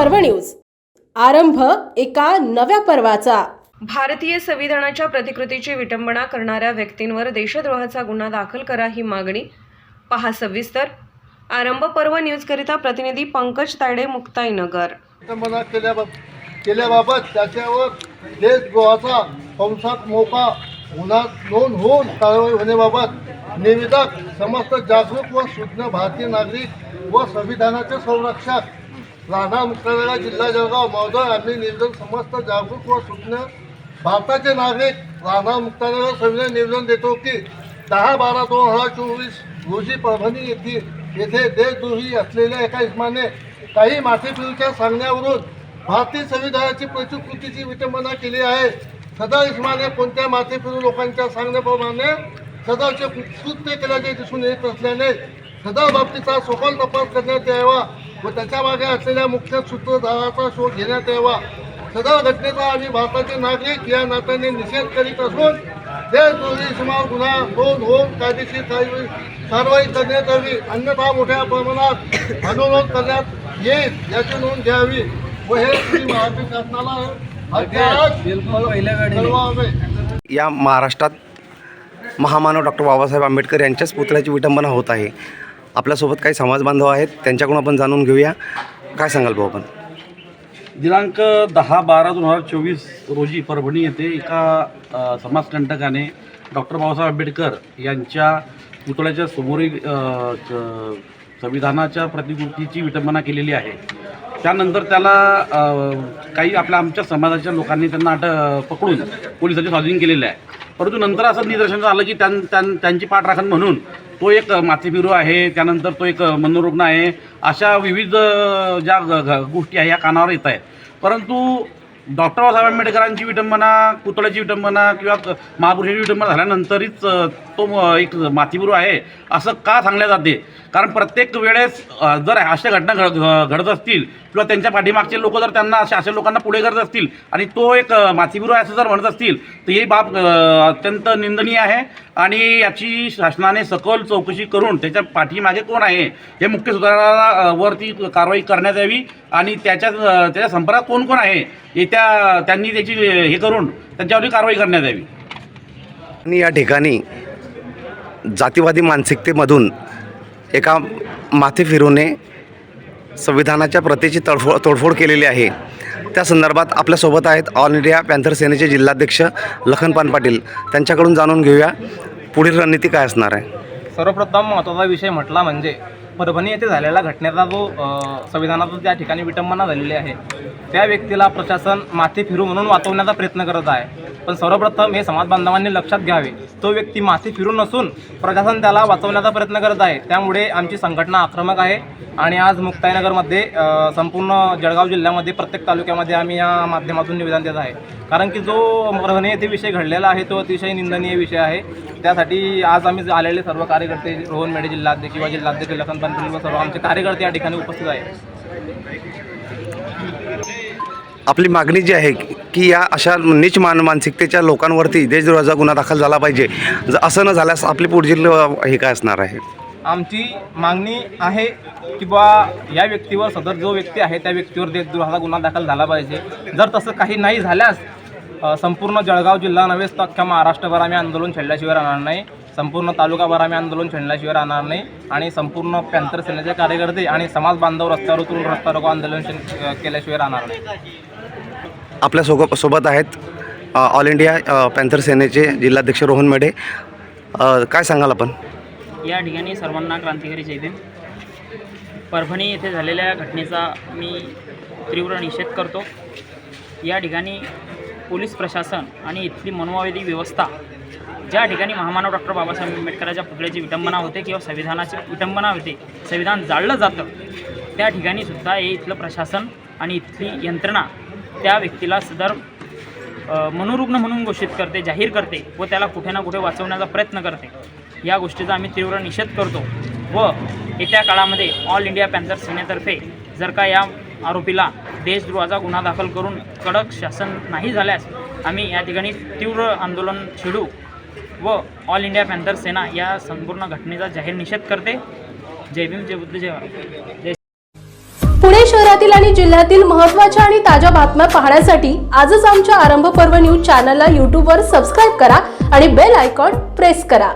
पर्व न्यूज. आरंभ एका नव्या पर्वाचा. भारतीय संविधानाच्या प्रतिकृतीची विटंबना करणाऱ्या व्यक्तींवर देशद्रोहाचा गुन्हा दाखल करा ही मागणी. पहा सविस्तर. आरंभ पर्व न्यूजकरिता प्रतिनिधी पंकज तायडे मुक्ताईनगर. विटंबना केल्याबाब केल्याबाबत त्याच्यावर देशद्रोहाचा कंसात मोका गुन्हा नोंद होऊन कारवाई होण्याबाबत निवेदक समस्त जागरूक व सुज्ञ भारतीय नागरिक व संविधानाचे संरक्षक राणा मुक्तानगर जिल्हा जळगाव महोदय आम्ही निवेदन समस्त जागरूक व सुज्ञ भारताचे नागरिक राणा मुक्तानगर संविधान निवेदन देतो की दहा बारा दोन हजार चोवीस रोजी परभणी येथील येथे देशद्रोही असलेल्या एका इस्माने काही माथेफिरूच्या सांगण्यावरून भारतीय संविधानाची प्रतिकृतीची विटंबना केली आहे. सदा इस्माने कोणत्या माथेफिरू लोकांच्या सांगण्याप्रमाणे सदाचे कृत्य केल्याचे दिसून येत असल्याने सदा बाबतीचा सखोल तपास करण्यात यावा. व त्याच्यामागे असलेल्या मुख्य सूत्रधाराचा शोध घेण्यात यावा. सदर घटनेचा आम्ही भारताचे नागरिक या नात्याने निषेध करीत असून देशद्रोही समाज गुन्हा नोंद होऊन कायदेशीर कारवाई कारवाई करण्यात यावी अन्यथा मोठ्या प्रमाणात आंदोलन करण्यात येईल याची नोंद घ्यावी व हे महाराष्ट्र शासनाला या महाराष्ट्रात महामानव डॉक्टर बाबासाहेब आंबेडकर यांच्याच पुतळ्याची विटंबना होत आहे. आपल्यासोबत काही समाज बांधव आहेत त्यांच्याकडून आपण जाणून घेऊया. काय सांगाल भाऊ आपण? दिनांक दहा बारा दोन हजार चोवीस रोजी परभणी येथे एका समाजकंटकाने डॉक्टर बाबासाहेब आंबेडकर यांच्या पुतळ्याच्या समोरील च- संविधानाच्या प्रतिकृतीची विटंबना केलेली आहे. त्यानंतर त्याला काही आपल्या आमच्या समाजाच्या लोकांनी त्यांना अट पकडून पोलिसांच्या स्वाधीन केलेलं आहे. परंतु नंतर असं निदर्शन आलं की त्यां त्यां त्यांची पाठराखण म्हणून तो एक माथेफिरू आहे त्यानंतर तो एक मनोरुग्ण आहे अशा विविध ज्या ग- गोष्टी आहे या कानावर येत आहेत. परंतु डॉक्टर बाबासाहेब आंबेडकरांची विटंबना पुतळ्याची विटंबना किंवा महापुरुषाची विटंबना झाल्यानंतरच तो एक माथेफिरू आहे असं का सांगल्या जाते? कारण प्रत्येक वेळेस जर अशा घटना घड घडत असतील किंवा त्यांच्या पाठीमागचे लोक जर त्यांना अशा अशा लोकांना पुढे करत असतील आणि तो एक अ, आहे असं जर म्हणत असतील तर ही बाब अत्यंत निंदनीय आहे. आणि याची शासनाने सखोल चौकशी करून त्याच्या पाठीमागे कोण आहे हे मुख्य सुधारणा वरती कारवाई करण्यात यावी. आणि त्याच्या त्याच्या संपर्कात कोण कोण आहे येत्या त्यांनी त्याची हे करून त्यांच्यावरती कारवाई करण्यात यावी. आणि या ठिकाणी जातीवादी मानसिकतेमधून एका माथे फिरूने संविधानाच्या प्रतीची तडफोड तोडफोड केलेली आहे. त्या संदर्भात आपल्यासोबत आहेत ऑल इंडिया पॅन्थर सेनेचे जिल्हाध्यक्ष लखनपान पाटील. त्यांच्याकडून जाणून घेऊया पुढील रणनीती काय असणार आहे. सर्वप्रथम महत्त्वाचा विषय म्हटला म्हणजे परभणी येथे झालेला घटनेचा जो संविधानाचा त्या ठिकाणी विटंबना झालेली आहे त्या व्यक्तीला प्रशासन माथे फिरू म्हणून वाचवण्याचा प्रयत्न करत आहे. पण सर्वप्रथम हे समाज बांधवांनी लक्षात घ्यावे. तो व्यक्ती माथे फिरून नसून प्रशासन त्याला वाचवण्याचा प्रयत्न करत आहे. त्यामुळे आमची संघटना आक्रमक आहे. आणि आज मुक्ताईनगरमध्ये संपूर्ण जळगाव जिल्ह्यामध्ये प्रत्येक तालुक्यामध्ये आम्ही या माध्यमातून निवेदन देत आहे. कारण की जो परभणी येथे विषय घडलेला आहे तो अतिशय निंदनीय विषय आहे. त्यासाठी आज आम्ही आलेले सर्व कार्यकर्ते रोहन मेढे जिल्हाध्यक्ष किंवा जिल्हाध्यक्ष लखन पाटील व सर्व आमचे कार्यकर्ते या ठिकाणी उपस्थित आहे आपली मागणी जी आहे की या अशा नीच मान मानसिकतेच्या लोकांवरती देशद्रोहाचा गुन्हा दाखल झाला पाहिजे. असं न झाल्यास आपली पुढील हे काय असणार आहे? आमची मागणी आहे की बा या व्यक्तीवर सदर जो व्यक्ती आहे त्या व्यक्तीवर देशद्रोहाचा गुन्हा दाखल झाला पाहिजे. जर तसं काही नाही झाल्यास संपूर्ण जळगाव जिल्हा नव्हेच तर अख्ख्या महाराष्ट्रभर आम्ही आंदोलन छेडल्याशिवाय राहणार नाही. संपूर्ण तालुकाभर आम्ही आंदोलन छेडल्याशिवाय राहणार नाही. आणि संपूर्ण पॅन्थर सेनेचे कार्यकर्ते आणि समाज बांधव रस्त्यावर उतरून रस्ता रोको आंदोलन केल्याशिवाय राहणार नाही. आपल्यासोबत सोबत आहेत ऑल इंडिया पॅन्थर सेनेचे जिल्हाध्यक्ष रोहन मेढे. काय सांगाल आपण? या ठिकाणी सर्वांना क्रांतिकारी जय भीम. परभणी येथे झालेल्या घटनेचा मी तीव्र निषेध करतो. या ठिकाणी पोलीस प्रशासन आणि इथली मनोवादी व्यवस्था ज्या ठिकाणी महामानव डॉक्टर बाबासाहेब आंबेडकरांच्या पुतळ्याची विटंबना होते किंवा संविधानाची विटंबना होते संविधान जाळलं जातं त्या ठिकाणी सुद्धा हे इथलं प्रशासन आणि इथली यंत्रणा त्या व्यक्तीला सदर मनोरुग्ण म्हणून घोषित करते जाहीर करते व त्याला कुठे ना कुठे वाचवण्याचा प्रयत्न करते. या गोष्टीचा आम्ही तीव्र निषेध करतो व येत्या काळामध्ये ऑल इंडिया पॅन्थर सेनेतर्फे जर का या आरोपीला देशद्रोहाचा गुन्हा दाखल करून कडक शासन नाही झाल्यास आम्ही या ठिकाणी तीव्र आंदोलन छेडू व ऑल इंडिया पॅन्थर सेना या संपूर्ण घटनेचा जाहीर निषेध करते. जय भीम जय बुद्ध जय जय पुणे शहरातील आणि जिल्ह्यातील महत्त्वाच्या आणि ताज्या बातम्या पाहण्यासाठी आजच आमच्या आरंभ पर्व न्यूज चॅनलला यूट्यूबवर सबस्क्राईब करा आणि बेल आयकॉन प्रेस करा.